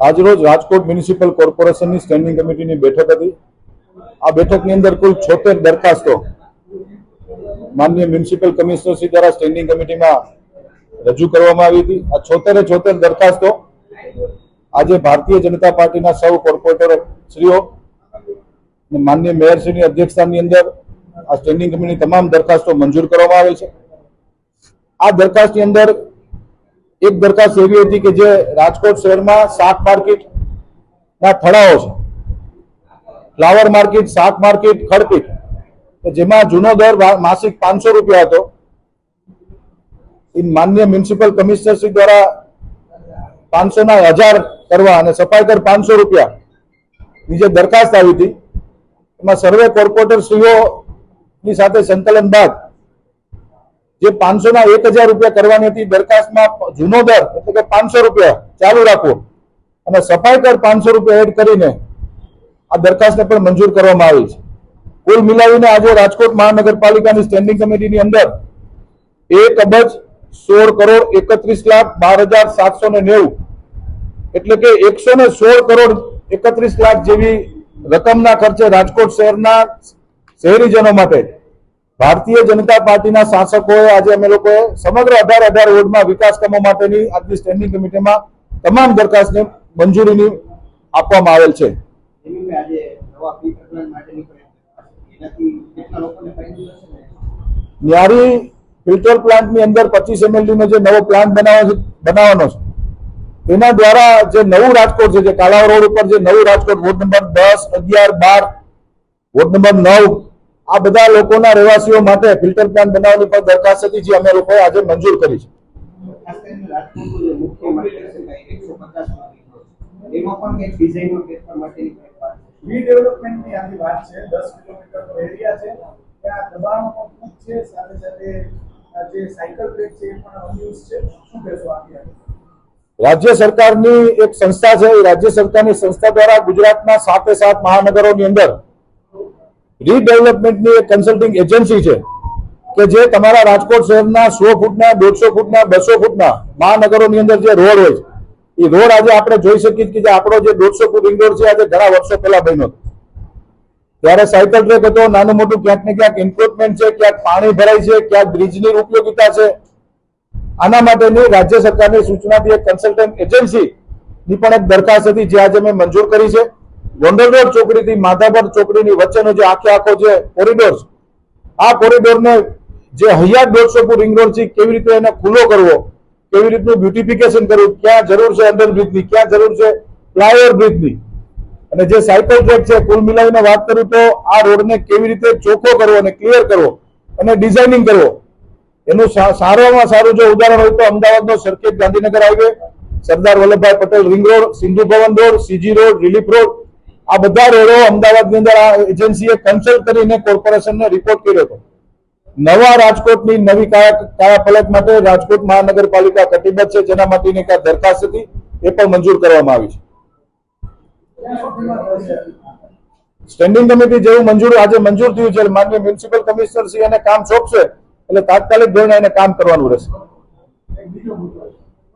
આજરોજ રાજકોટ મ્યુનિસિપલ કોર્પોરેશનની સ્ટેન્ડિંગ કમિટીની બેઠક હતી. આ બેઠકની અંદર કુલ છોતેર દરખાસ્તો માન્ય મ્યુનિસિપલ કમિશનર શ્રી દ્વારા સ્ટેન્ડિંગ કમિટીમાં રજૂ કરવામાં આવી હતી. આ છોતેરે છોતેર દરખાસ્તો આજે ભારતીય જનતા પાર્ટીના સૌ કોર્પોરેટર શ્રીઓ અને માનનીય મેયરશ્રીની અધ્યક્ષતાની અંદર આ સ્ટેન્ડિંગ કમિટીની તમામ દરખાસ્તો મંજૂર કરવામાં આવેલ છે. આ દરખાસ્તની અંદર એક દરખાસ્ત એવી હતી કે જે રાજકોટ શહેરમાં શાક માર્કેટ ના થડાઓ છે. ફ્લાવર માર્કેટ, શાક માર્કેટ, ખડપીટ. જેમાં જૂનો દર માસિક પાંચસો રૂપિયા હતો. એ માન્ય મ્યુનિસિપલ કમિશનર શ્રી દ્વારા પાંચસો ના હજાર કરવા અને સફાઈ દર પાંચસો રૂપિયા. ની જે દરખાસ્ત આવી હતી. એમાં સર્વે કોર્પોરેટર શ્રીઓની સાથે સંકલન બાદ જે પાંચસો ના એક હજાર રૂપિયા કરવાની હતી, દરખાસ્તમાં જૂનો દર, એટલે કે પાંચસો રૂપિયા ચાલુ રાખવો. અને સફાઈ કર પાંચસો રૂપિયા એડ કરીને આ દરખાસ્તને પણ મંજૂર કરવામાં આવી છે. કુલ મિલાવીને આજે રાજકોટ મહાનગરપાલિકાની સ્ટેન્ડિંગ કમિટીની અંદર એક અબજ સોળ કરોડ એકત્રીસ લાખ બાર હજાર સાતસો ને નેવું. એટલે કે એકસો ને સોળ કરોડ એકત્રીસ લાખ જેવી રકમના ખર્ચે રાજકોટ શહેરના શહેરીજનો માટે ભારતીય જનતા પાર્ટીના શાસકોએ આજે અમે લોકોએ સમગ્ર અઢાર અઢાર વોર્ડમાં વિકાસ કામો માટેની આજની સ્ટેન્ડિંગ કમિટીમાં તમામ દરખાસ્તને મંજૂરીની આપવામાં આવેલ છે. ન્યારી ફિલ્ટર પ્લાન્ટની અંદર પચીસ એમએલડીનો જે નવો પ્લાન્ટ બનાવવાનો છે બનાવવાનો છે તેના દ્વારા જે નવું રાજકોટ છે જે કાલાવ રોડ ઉપર જે નવું રાજકોટ વોર્ડ નંબર દસ અગિયાર બાર વોર્ડ નંબર નવ આ બધા લોકોના રહેવાસીઓ માટે ફિલ્ટર પ્લાન્ટ બનાવવાની પણ દરખાસ્ત હતી જે અમે લોકોએ આજે મંજૂર કરી છે? રાજ્ય સરકારની એક સંસ્થા છે રાજ્ય સરકારની સંસ્થા દ્વારા ગુજરાતના સાતે સાત મહાનગરોની અંદર રીડેવલપમેન્ટની એક કન્સલ્ટિંગ એજન્સી છે, કે જે તમારા રાજકોટ શહેરના સો ફૂટના, દોઢસો ફૂટના, બસો ફૂટના મહાનગરોની અંદર જે રોડ હોય છે, એ રોડ આજે આપણે જોઈ શકીએ કે જે આપણો જે દોઢસો ફૂટ રિંગ રોડ છે, આજે ઘણા વર્ષો પહેલા બન્યો ત્યારે સાયકલ ટ્રેક હતો, નાનું મોટું ક્યાંક ને ક્યાંક ઇમ્પ્રુવમેન્ટ છે, ક્યાંક પાણી ભરાય છે, ક્યાંક બ્રિજની ઉપયોગિતા છે. આના માટેની રાજ્ય સરકારની સૂચનાથી એક કન્સલ્ટન્ટ એજન્સી ની પણ એક દરખાસ્ત હતી, જે આજે મેં મંજૂર કરી છે. ગોંડલ રોડ ચોકડીથી માધાપર ચોકડીની વચ્ચેનો જે આખે આખો જે કોરિડોર છે, આ કોરિડોરને જે હૈયા દોઢસો ફૂટ રિંગ રોડ છે કેવી રીતે એને ખુલ્લો કરવો, કેવી રીતનું બ્યુટિફિકેશન કરવું, ક્યાં જરૂર છે અંડરબ્રિજની ક્યાં જરૂર છે ફ્લાયઓવર બ્રિજની. અને જે સાયકલ ટ્રેક છે, કુલ મિલાવીને વાત કરું તો આ રોડને કેવી રીતે ચોખ્ખો કરવો અને ક્લિયર કરવો અને ડિઝાઇનિંગ કરવો, એનું સારામાં સારું જો ઉદાહરણ હોય તો અમદાવાદનો Sarkhej Gandhinagar highway, Sardar Vallabhbhai Patel ring road, Sindhu Bhavan road CG road, relief road આ બધા રોડો અમદાવાદની અંદર આ એજન્સીએ કન્સલ્ટ કરીને કોર્પોરેશનને રિપોર્ટ કર્યો હતો. નવા રાજકોટની નવી કાયા પલટ માટે રાજકોટ મહાનગરપાલિકા કટિબદ્ધ છે, જેના માટેની એક દરખાસ્ત હતી, એ પણ મંજૂર કરવામાં આવી છે. સ્ટેન્ડિંગ કમિટી જેવું મંજૂર, આજે મંજૂર થયું છે, માન્ય મ્યુનિસિપલ કમિશનર શ્રી એને કામ સોંપશે, એટલે તાત્કાલિક ધોરણે એને કામ કરવાનું રહેશે.